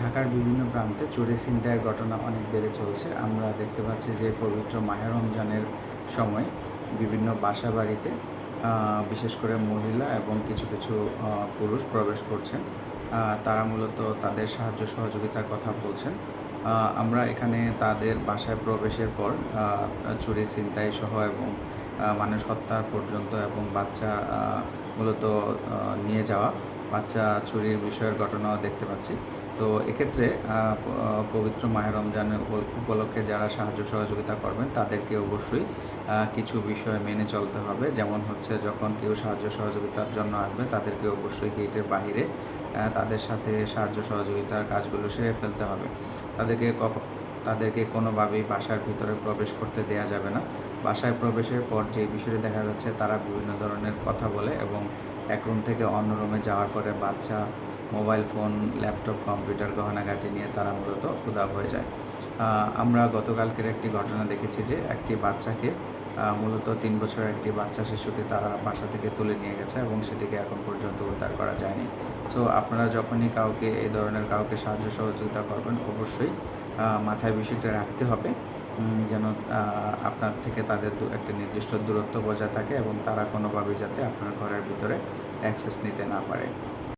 ঢাকার বিভিন্ন প্রান্তে চুরি ছিনতাইয়ের ঘটনা অনেক বেড়ে চলছে। আমরা দেখতে পাচ্ছি যে পবিত্র মাহের রমজানের সময় বিভিন্ন বাসা বাড়িতে বিশেষ করে মহিলা এবং কিছু কিছু পুরুষ প্রবেশ করছেন। তারা মূলত তাদের সাহায্য সহযোগিতার কথা বলছেন। আমরা এখানে তাদের বাসায় প্রবেশের পর চুরি ছিনতাই সহ এবং মানুষ হত্যা পর্যন্ত এবং বাচ্চা মূলত নিয়ে যাওয়া বাচ্চা চুরির বিষয়ের ঘটনাও দেখতে পাচ্ছি। তো এক্ষেত্রে পবিত্র মাহের রমজানের উপ- উপলক্ষে যারা সাহায্য সহযোগিতা করবেন তাদেরকে অবশ্যই কিছু বিষয় মেনে চলতে হবে। যেমন হচ্ছে যখন কেউ সাহায্য সহযোগিতার জন্য আসবে তাদেরকে অবশ্যই গেটের আহ, তাদের সাথে সাহায্য সহযোগিতার কাজগুলো সেরে ফেলতে হবে। তাদেরকে তাদেরকে কোনোভাবেই বাসার ভিতরে প্রবেশ করতে দেওয়া যাবে না। বাসায় প্রবেশের পর যে বিষয়টি দেখা যাচ্ছে তারা বিভিন্ন ধরনের কথা বলে এবং এক রুম থেকে অন্য রুমে যাওয়ার পরে বাচ্চা মোবাইল ফোন, ল্যাপটপ, কম্পিউটার, গহনাগাটি নিয়ে তারা মূলত উদাব হয়ে যায়। আমরা গতকালকের একটি ঘটনা দেখেছি যে একটি বাচ্চাকে মূলত তিন বছর একটি বাচ্চা শিশুকে তারা বাসা থেকে তুলে নিয়ে গেছে এবং সেটিকে এখন পর্যন্ত উদ্ধার করা যায়নি। সো আপনারা যখনই কাউকে, এই ধরনের কাউকে সাহায্য সহযোগিতা করবেন, অবশ্যই মাথায় বিষয়টা রাখতে হবে যেন আপনার থেকে তাদের একটা নির্দিষ্ট দূরত্ব বজায় থাকে এবং তারা কোনোভাবেই যাতে আপনার ঘরের ভিতরে অ্যাক্সেস নিতে না পারে।